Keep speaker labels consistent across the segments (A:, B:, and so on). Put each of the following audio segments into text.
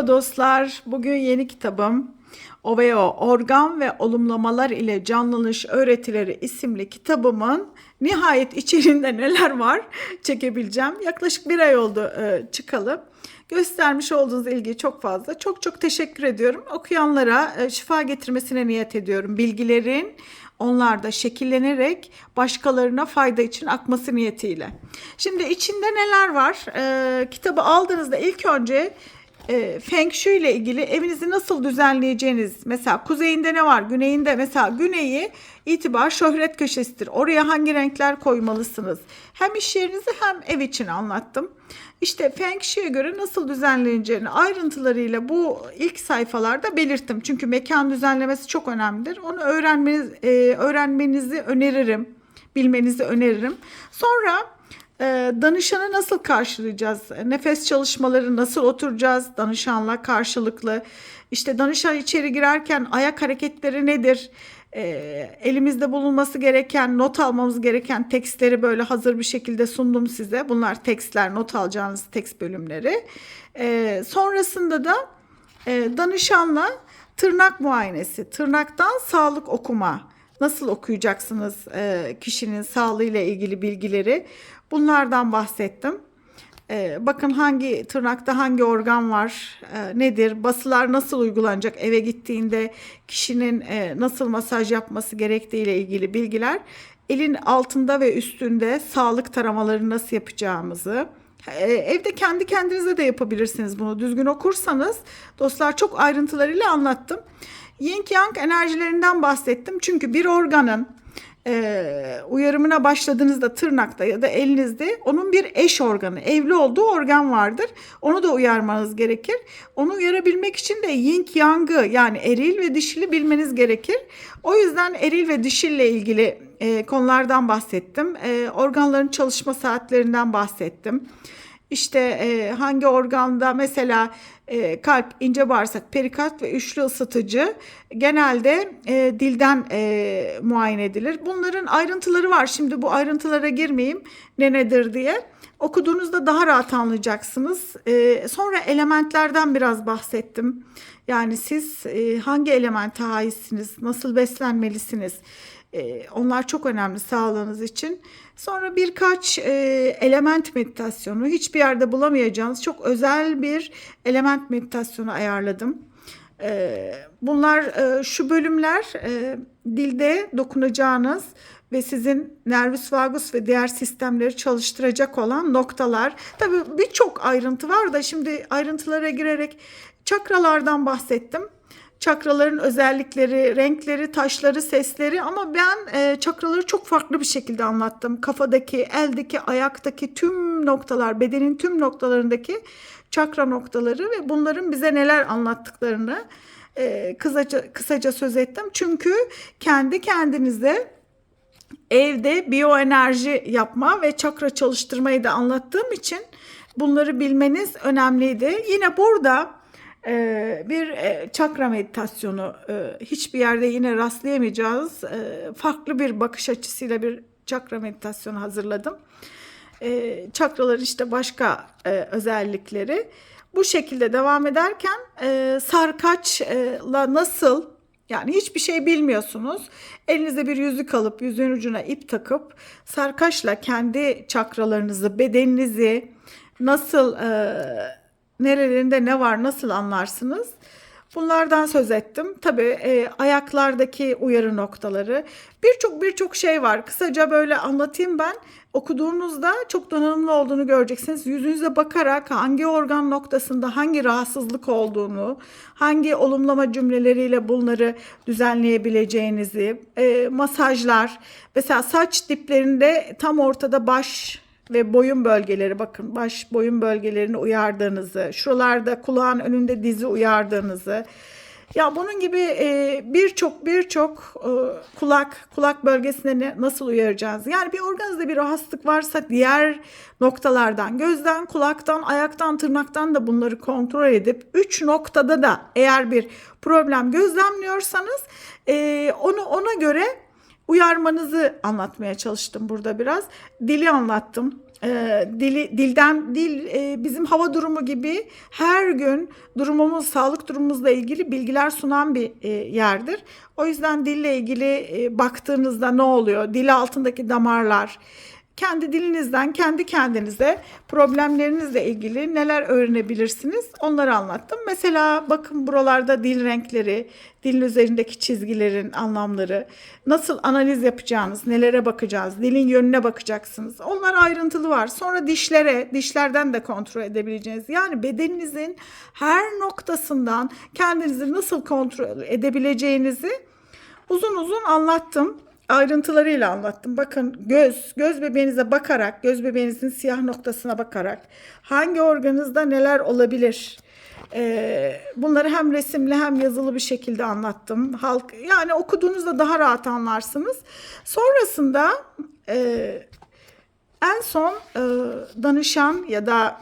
A: Merhaba dostlar. Bugün yeni kitabım OVO Organ ve Olumlamalar ile Canlanış Öğretileri isimli kitabımın nihayet içeriğinde neler var çekebileceğim. Yaklaşık bir ay oldu e, çıkalı. Göstermiş olduğunuz ilgi çok fazla. Çok çok teşekkür ediyorum. Okuyanlara e, şifa getirmesine niyet ediyorum. Bilgilerin onlarda şekillenerek başkalarına fayda için akması niyetiyle. Şimdi içinde neler var? Ee, kitabı aldığınızda ilk önce e, Feng Shui ile ilgili evinizi nasıl düzenleyeceğiniz mesela kuzeyinde ne var güneyinde mesela güneyi itibar şöhret köşesidir. Oraya hangi renkler koymalısınız? Hem iş yerinizi hem ev için anlattım. İşte Feng Shui'ye göre nasıl düzenleneceğini ayrıntılarıyla bu ilk sayfalarda belirttim. Çünkü mekan düzenlemesi çok önemlidir. Onu öğrenmeniz e, öğrenmenizi öneririm bilmenizi öneririm. Sonra danışanı nasıl karşılayacağız? Nefes çalışmaları nasıl oturacağız? Danışanla karşılıklı. İşte danışan içeri girerken ayak hareketleri nedir? Ee, elimizde bulunması gereken, not almamız gereken tekstleri böyle hazır bir şekilde sundum size. Bunlar tekstler, not alacağınız tekst bölümleri. Ee, sonrasında da e, danışanla tırnak muayenesi, tırnaktan sağlık okuma nasıl okuyacaksınız e, kişinin sağlığıyla ilgili bilgileri bunlardan bahsettim. E, bakın hangi tırnakta hangi organ var, e, nedir, basılar nasıl uygulanacak eve gittiğinde kişinin e, nasıl masaj yapması gerektiği ile ilgili bilgiler. Elin altında ve üstünde sağlık taramaları nasıl yapacağımızı, e, Evde kendi kendinize de yapabilirsiniz bunu. Düzgün okursanız dostlar çok ayrıntılarıyla anlattım. Yin Yang enerjilerinden bahsettim. Çünkü bir organın e, uyarımına başladığınızda tırnakta ya da elinizde onun bir eş organı, evli olduğu organ vardır. Onu da uyarmanız gerekir. Onu uyarabilmek için de yin yang'ı yani eril ve dişili bilmeniz gerekir. O yüzden eril ve dişille ilgili e, konulardan bahsettim. E, organların çalışma saatlerinden bahsettim. İşte e, hangi organda mesela e, kalp, ince bağırsak, perikard ve üçlü ısıtıcı genelde e, dilden e, muayene edilir. Bunların ayrıntıları var. Şimdi bu ayrıntılara girmeyeyim ne nedir diye. Okuduğunuzda daha rahat anlayacaksınız. E, sonra elementlerden biraz bahsettim. Yani siz e, hangi elemente aitsiniz, nasıl beslenmelisiniz? E, onlar çok önemli sağlığınız için. Sonra birkaç e, element meditasyonu, hiçbir yerde bulamayacağınız çok özel bir element meditasyonu ayarladım. E, bunlar e, şu bölümler e, dilde dokunacağınız ve sizin nervus vagus ve diğer sistemleri çalıştıracak olan noktalar. Tabii birçok ayrıntı var da şimdi ayrıntılara girerek çakralardan bahsettim çakraların özellikleri, renkleri, taşları, sesleri ama ben e, çakraları çok farklı bir şekilde anlattım. Kafadaki, eldeki, ayaktaki tüm noktalar, bedenin tüm noktalarındaki çakra noktaları ve bunların bize neler anlattıklarını e, kısaca, kısaca söz ettim. Çünkü kendi kendinize evde biyoenerji yapma ve çakra çalıştırmayı da anlattığım için bunları bilmeniz önemliydi. Yine burada bir e, çakra meditasyonu e, hiçbir yerde yine rastlayamayacağız e, farklı bir bakış açısıyla bir çakra meditasyonu hazırladım. Çakraların işte başka özellikleri. Bu şekilde devam ederken sarkaçla nasıl yani hiçbir şey bilmiyorsunuz. Elinizde bir yüzük alıp yüzüğün ucuna ip takıp sarkaçla kendi çakralarınızı, bedeninizi nasıl nerelerinde ne var nasıl anlarsınız? Bunlardan söz ettim. Tabii e, ayaklardaki uyarı noktaları. Birçok birçok şey var. Kısaca böyle anlatayım ben. Okuduğunuzda çok donanımlı olduğunu göreceksiniz. Yüzünüze bakarak hangi organ noktasında hangi rahatsızlık olduğunu, hangi olumlama cümleleriyle bunları düzenleyebileceğinizi, e, masajlar. Mesela saç diplerinde tam ortada baş ve boyun bölgeleri bakın baş boyun bölgelerini uyardığınızı, şuralarda kulağın önünde dizi uyardığınızı, ya bunun gibi e, birçok birçok e, kulak kulak bölgesine ne, nasıl uyaracağız? Yani bir organınızda bir rahatsızlık varsa diğer noktalardan, gözden, kulaktan, ayaktan, tırnaktan da bunları kontrol edip üç noktada da eğer bir problem gözlemliyorsanız e, onu ona göre uyarmanızı anlatmaya çalıştım burada biraz. Dili anlattım. e, dili dilden dil e, bizim hava durumu gibi her gün durumumuz sağlık durumumuzla ilgili bilgiler sunan bir e, yerdir. O yüzden dille ilgili e, baktığınızda ne oluyor? Dil altındaki damarlar kendi dilinizden kendi kendinize problemlerinizle ilgili neler öğrenebilirsiniz onları anlattım. Mesela bakın buralarda dil renkleri, dilin üzerindeki çizgilerin anlamları, nasıl analiz yapacağınız, nelere bakacağız, dilin yönüne bakacaksınız. Onlar ayrıntılı var. Sonra dişlere, dişlerden de kontrol edebileceğiniz. Yani bedeninizin her noktasından kendinizi nasıl kontrol edebileceğinizi uzun uzun anlattım ayrıntılarıyla anlattım. Bakın göz, göz bebeğinize bakarak, göz bebeğinizin siyah noktasına bakarak hangi organınızda neler olabilir? Ee, bunları hem resimli hem yazılı bir şekilde anlattım. Halk yani okuduğunuzda daha rahat anlarsınız. Sonrasında e, en son e, danışan ya da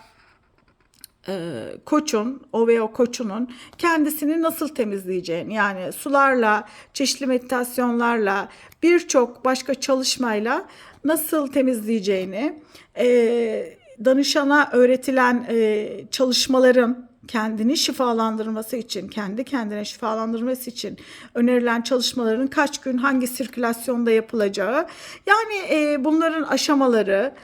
A: koçun, o ve o koçunun kendisini nasıl temizleyeceğini yani sularla, çeşitli meditasyonlarla, birçok başka çalışmayla nasıl temizleyeceğini, e, danışana öğretilen e, çalışmaların kendini şifalandırması için, kendi kendine şifalandırması için önerilen çalışmaların kaç gün hangi sirkülasyonda yapılacağı, yani e, bunların aşamaları,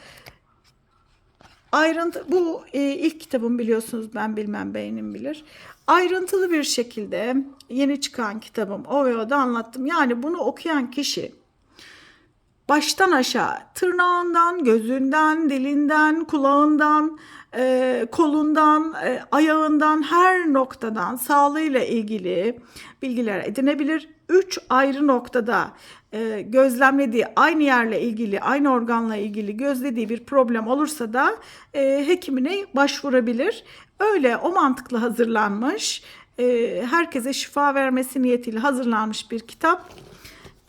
A: ayrıntı bu e, ilk kitabım biliyorsunuz ben bilmem beynim bilir. Ayrıntılı bir şekilde yeni çıkan kitabım OVO'da anlattım. Yani bunu okuyan kişi baştan aşağı tırnağından, gözünden, dilinden, kulağından, e, kolundan, e, ayağından her noktadan sağlığıyla ilgili bilgiler edinebilir. Üç ayrı noktada e, gözlemlediği aynı yerle ilgili, aynı organla ilgili gözlediği bir problem olursa da e, hekimine başvurabilir. Öyle o mantıkla hazırlanmış, e, herkese şifa vermesi niyetiyle hazırlanmış bir kitap.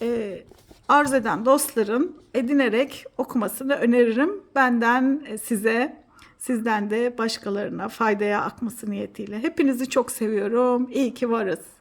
A: E, arz eden dostların edinerek okumasını öneririm. Benden e, size, sizden de başkalarına faydaya akması niyetiyle. Hepinizi çok seviyorum. İyi ki varız.